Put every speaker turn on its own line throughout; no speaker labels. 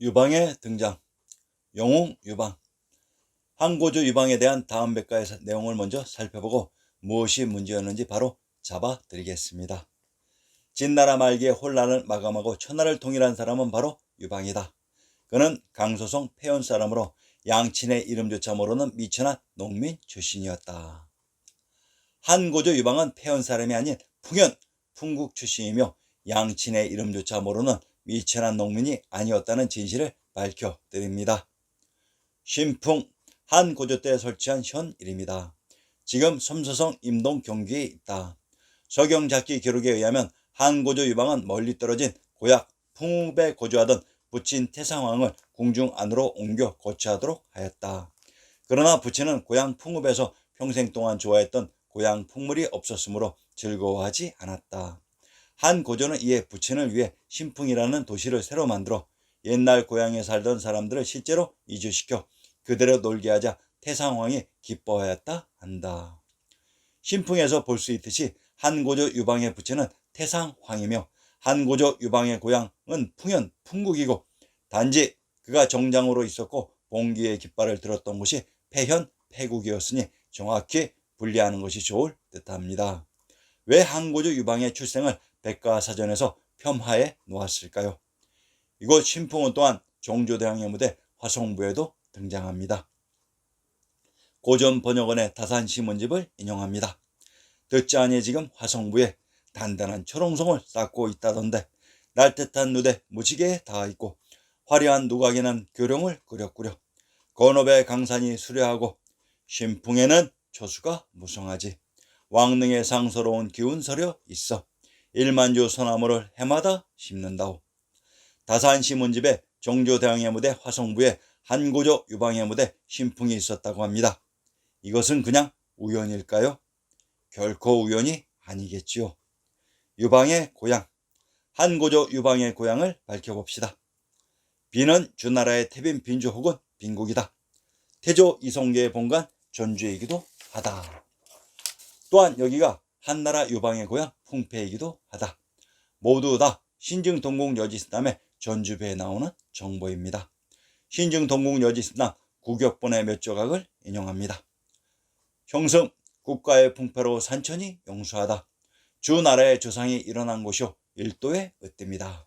유방의 등장. 영웅 유방. 항고조 유방에 대한 다음 백과의 사- 내용을 먼저 살펴보고 무엇이 문제였는지 바로 잡아드리겠습니다. 진나라 말기에 혼란을 마감하고 천하를 통일한 사람은 바로 유방이다. 그는 강소성 폐원 사람으로 양친의 이름조차 모르는 미천한 농민 출신이었다. 한고조 유방은 폐원 사람이 아닌 풍현, 풍국 출신이며 양친의 이름조차 모르는 미천한 농민이 아니었다는 진실을 밝혀드립니다. 신풍 한 고조 때 설치한 현 일입니다. 지금 섬서성 임동 경기에 있다. 서경작기 기록에 의하면 한 고조 유방은 멀리 떨어진 고약 풍읍에 거주하던 부친 태상왕을 궁중 안으로 옮겨 거처하도록 하였다. 그러나 부친은 고향 풍읍에서 평생 동안 좋아했던 고향 풍물이 없었으므로 즐거워하지 않았다. 한 고조는 이에 부친을 위해 신풍이라는 도시를 새로 만들어 옛날 고향에 살던 사람들을 실제로 이주시켜 그대로 놀게 하자 태상왕이 기뻐하였다 한다. 신풍에서 볼 수 있듯이 한고조 유방의 부친은 태상황이며 한고조 유방의 고향은 풍현 풍국이고 단지 그가 정장으로 있었고 봉기의 깃발을 들었던 곳이 폐현 폐국이었으니 정확히 분리하는 것이 좋을 듯합니다. 왜 한고조 유방의 출생을 백과사전에서 폄하해 놓았을까요? 이곳 신풍은 또한 종조대왕의 무대 화성부에도 등장합니다. 고전 번역원의 다산 시문집을 인용합니다. 듣지 아니 지금 화성부에 단단한 초롱성을 쌓고 있다던데 날듯한 누대 무지개에 닿아 있고 화려한 누각에는 교룡을 그렸구려 건업의 강산이 수려하고 신풍에는 초수가 무성하지 왕릉에 상서로운 기운 서려 있어 일만주 소나무를 해마다 심는다오 다산 시문집에 정조대왕의 무대 화성부에 한고조 유방의 무대 신풍이 있었다고 합니다. 이것은 그냥 우연일까요? 결코 우연이 아니겠지요. 유방의 고향, 한고조 유방의 고향을 밝혀봅시다. 비는 주나라의 태빈 빈주 혹은 빈국이다. 태조 이성계의 본관 전주이기도 하다. 또한 여기가 한나라 유방의 고향 풍패이기도 하다. 모두 다 신증 동국 여지스남의 전주배에 나오는 정보입니다. 신증 동국 여지스남 구격본의 몇 조각을 인용합니다. 형성 국가의 풍패로 산천이 용수하다. 주 나라의 조상이 일어난 곳이요 일도의 으뜸이다.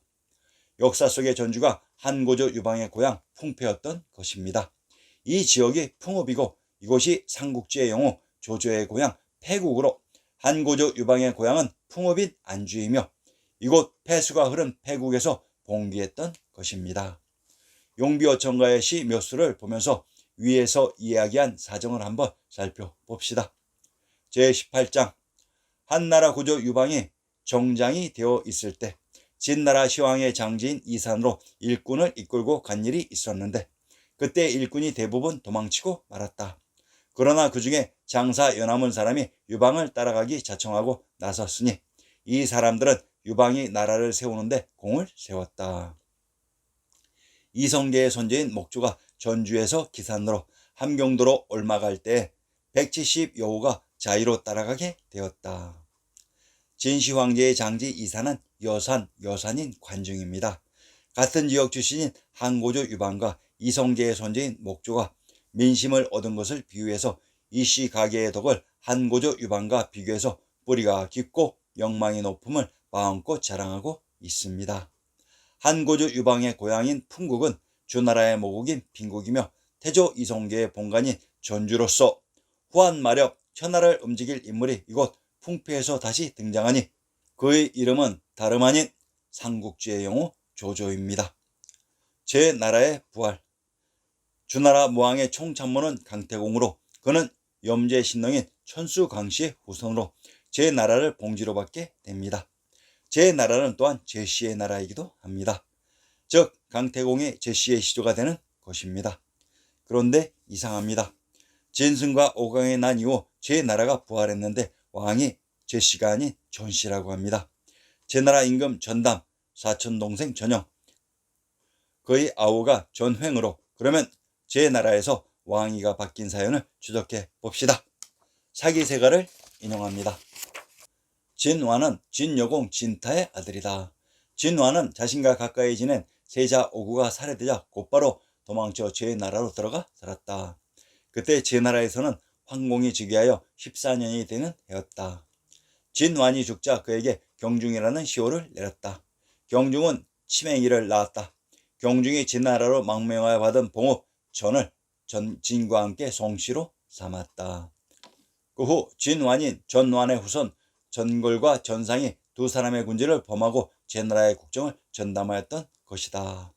역사 속의 전주가 한고조 유방의 고향 풍패였던 것입니다. 이 지역이 풍읍이고 이곳이 삼국지의 영웅 조조의 고향 폐국으로 한고조 유방의 고향은 풍읍인 안주이며 이곳 폐수가 흐른 폐국에서 봉기했던 것입니다. 용비어천가의 시 몇 수를 보면서 위에서 이야기한 사정을 한번 살펴봅시다. 제18장 한나라 고조 유방이 정장이 되어 있을 때 진나라 시왕의 장지인 이산으로 일꾼을 이끌고 간 일이 있었는데 그때 일꾼이 대부분 도망치고 말았다. 그러나 그 중에 장사 연암은 사람이 유방을 따라가기 자청하고 나섰으니 이 사람들은 유방이 나라를 세우는데 공을 세웠다. 이성계의 손재인 목주가 전주에서 기산으로 함경도로 올라갈 때 170 여호가 자의로 따라가게 되었다. 진시 황제의 장지 이산은 여산, 여산인 관중입니다. 같은 지역 출신인 한고조 유방과 이성계의 손재인 목조가 민심을 얻은 것을 비유해서 이씨 가게의 덕을 한고조 유방과 비교해서 뿌리가 깊고 영망이 높음을 마음껏 자랑하고 있습니다. 한고조 유방의 고향인 풍국은 주나라의 모국인 빈국이며 태조 이성계의 본관인 전주로서 후한 마력 천하를 움직일 인물이 이곳 풍패에서 다시 등장하니 그의 이름은 다름 아닌 삼국지의 영웅 조조입니다. 제 나라의 부활 주나라 모왕의 총참모는 강태공으로 그는 염제 신릉인 천수 강씨의 후손으로 제 나라를 봉지로 받게 됩니다. 제 나라는 또한 제씨의 나라이기도 합니다. 즉 강태공이 제씨의 시조가 되는 것입니다. 그런데 이상합니다. 진승과 오강이 난 이후 제 나라가 부활했는데 왕이 제씨가 아닌 전씨라고 합니다. 제 나라 임금 전담 사촌 동생 전영 그의 아우가 전횡으로 그러면 제 나라에서 왕위가 바뀐 사연을 추적해 봅시다. 사기세가를 인용합니다. 진화는 진여공 진타의 아들이다. 진화는 자신과 가까이 지낸 세자 오구가 살해되자 곧바로 도망쳐 제 나라로 들어가 살았다. 그때 제 나라에서는 황공이 즉위하여 14년이 되는 해였다. 진완이 죽자 그에게 경중이라는 시호를 내렸다. 경중은 치맹이를 낳았다. 경중이 진나라로 망명하여 받은 봉업 전을 전 진과 함께 송씨로 삼았다. 그 후 진완인 전완의 후손 전골과 전상이 두 사람의 군지를 범하고 제 나라의 국정을 전담하였던 것이다.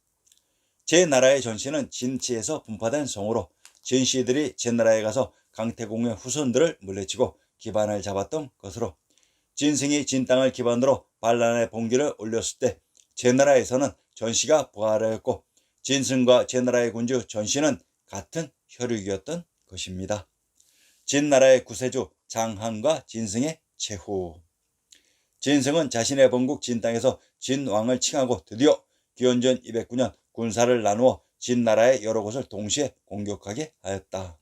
제 나라의 전씨는 진치에서 분파된 성으로 진씨들이 제 나라에 가서 강태공의 후손들을 물리치고 기반을 잡았던 것으로 진승이 진 땅을 기반으로 반란의 봉기를 올렸을 때 제 나라에서는 전씨가 부활하였고 진승과 제나라의 군주 전씨는 같은 혈육이었던 것입니다. 진나라의 구세주 장한과 진승의 최후 진승은 자신의 본국 진땅에서 진왕을 칭하고 드디어 기원전 209년 군사를 나누어 진나라의 여러 곳을 동시에 공격하게 하였다.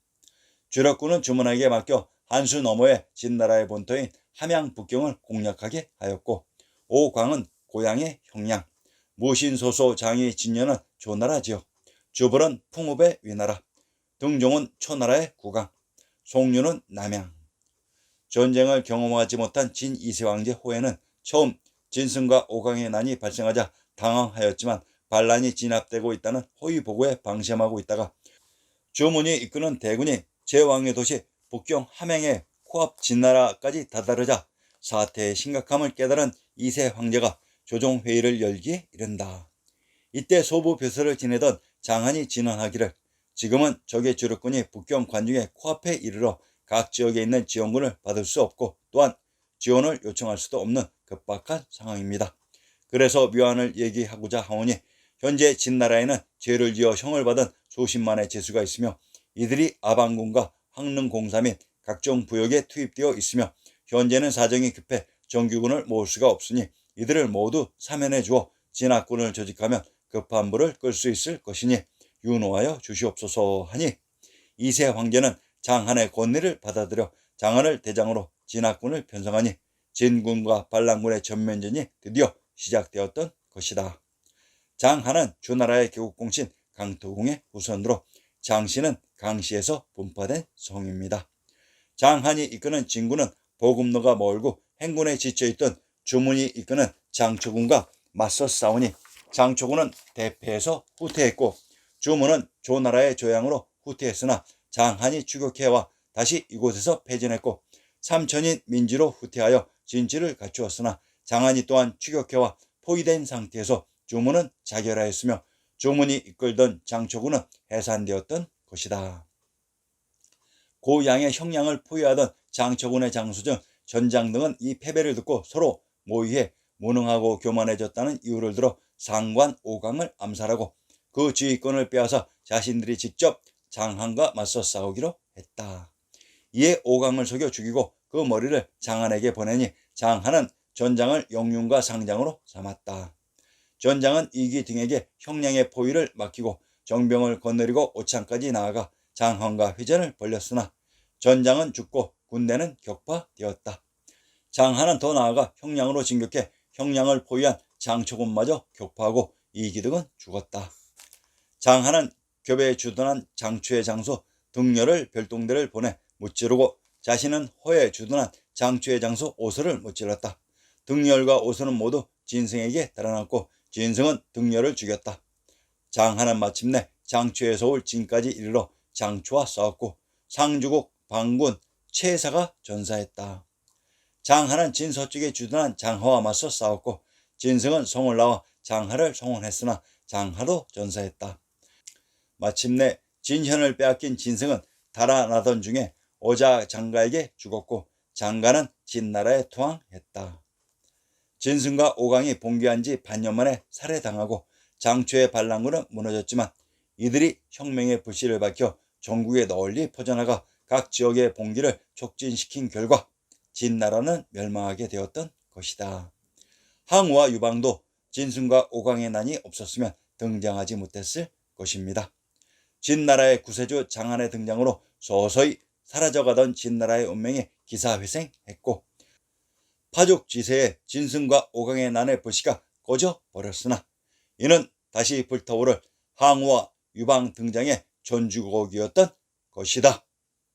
주력군은 주문에게 맡겨 한수 너머의 진나라의 본토인 함양 북경을 공략하게 하였고 오광은 고향의 형량, 무신소소 장이 진녀는 조나라 지역, 주벌은 풍읍의 위나라, 등종은 초나라의 국강, 송유는 남양. 전쟁을 경험하지 못한 진 이세 왕제 호에는 처음 진승과 오강의 난이 발생하자 당황하였지만 반란이 진압되고 있다는 호위 보고에 방심하고 있다가 주문이 이끄는 대군이 제왕의 도시 북경 함양의 코앞 진나라까지 다다르자 사태의 심각함을 깨달은 이세 황제가 조정 회의를 열기에 이른다. 이때 소부 벼슬을 지내던 장한이 진언하기를 지금은 적의 주력군이 북경 관중의 코앞에 이르러 각 지역에 있는 지원군을 받을 수 없고 또한 지원을 요청할 수도 없는 급박한 상황입니다. 그래서 묘안을 얘기하고자 하오니 현재 진나라에는 죄를 지어 형을 받은 수십만의 죄수가 있으며 이들이 아방군과 황릉공사 및 각종 부역에 투입되어 있으며 현재는 사정이 급해 정규군을 모을 수가 없으니 이들을 모두 사면해 주어 진압군을 조직하면 급한 불을 끌 수 있을 것이니 윤호하여 주시옵소서 하니 이세 황제는 장한의 권리를 받아들여 장한을 대장으로 진압군을 편성하니 진군과 반란군의 전면전이 드디어 시작되었던 것이다. 장한은 주나라의 개국공신 강토궁의 후손으로 장씨는 강시에서 분파된 성입니다. 장한이 이끄는 진군은 보금로가 멀고 행군에 지쳐있던 주문이 이끄는 장초군과 맞서 싸우니 장초군은 대패해서 후퇴했고 주문은 조나라의 조양으로 후퇴했으나 장한이 추격해와 다시 이곳에서 패전했고 삼천인 민지로 후퇴하여 진지를 갖추었으나 장한이 또한 추격해와 포위된 상태에서 주문은 자결하였으며 주문이 이끌던 장초군은 해산되었던 것이다. 고양의 형량을 포위하던 장초군의 장수중 전장 등은 이 패배를 듣고 서로 모의해 무능하고 교만해졌다는 이유를 들어 상관 오강을 암살하고 그 지휘권을 빼앗아 자신들이 직접 장한과 맞서 싸우기로 했다. 이에 오강을 속여 죽이고 그 머리를 장한에게 보내니 장한은 전장을 영윤과 상장으로 삼았다. 전장은 이기 등에게 형량의 포위를 맡기고 정병을 거느리고 오창까지 나아가 장한과 회전을 벌렸으나 전장은 죽고 군대는 격파되었다. 장한은 더 나아가 형량으로 진격해 형량을 포위한 장초군마저 격파하고 이기득은 죽었다. 장한은 교배에 주둔한 장추의 장소 등녀를 별동대를 보내 무찌르고 자신은 허에 주둔한 장추의 장소 오서를 무찔렀다. 등열과 오서는 모두 진승에게 달아났고 진승은 등열을 죽였다. 장한은 마침내 장추에서 올 진까지 이르러 장추와 싸웠고 상주국 방군 최사가 전사했다. 장하는 진 서쪽에 주둔한 장하와 맞서 싸웠고 진승은 성을 나와 장하를 송원했으나 장하도 전사했다. 마침내 진현을 빼앗긴 진승은 달아나던 중에 오자 장가에게 죽었고 장가는 진나라에 투항했다. 진승과 오강이 봉기한 지 반년 만에 살해당하고 장초의 반란군은 무너졌지만 이들이 혁명의 불씨를 밝혀 전국에 널리 퍼져나가 각 지역의 봉기를 촉진시킨 결과 진나라는 멸망하게 되었던 것이다. 항우와 유방도 진승과 오강의 난이 없었으면 등장하지 못했을 것입니다. 진나라의 구세주 장안의 등장으로 서서히 사라져가던 진나라의 운명이 기사회생했고 파죽 지세의 진승과 오강의 난의 불씨가 꺼져 버렸으나 이는 다시 불타오를 항우와 유방 등장의 전주곡이었던 것이다.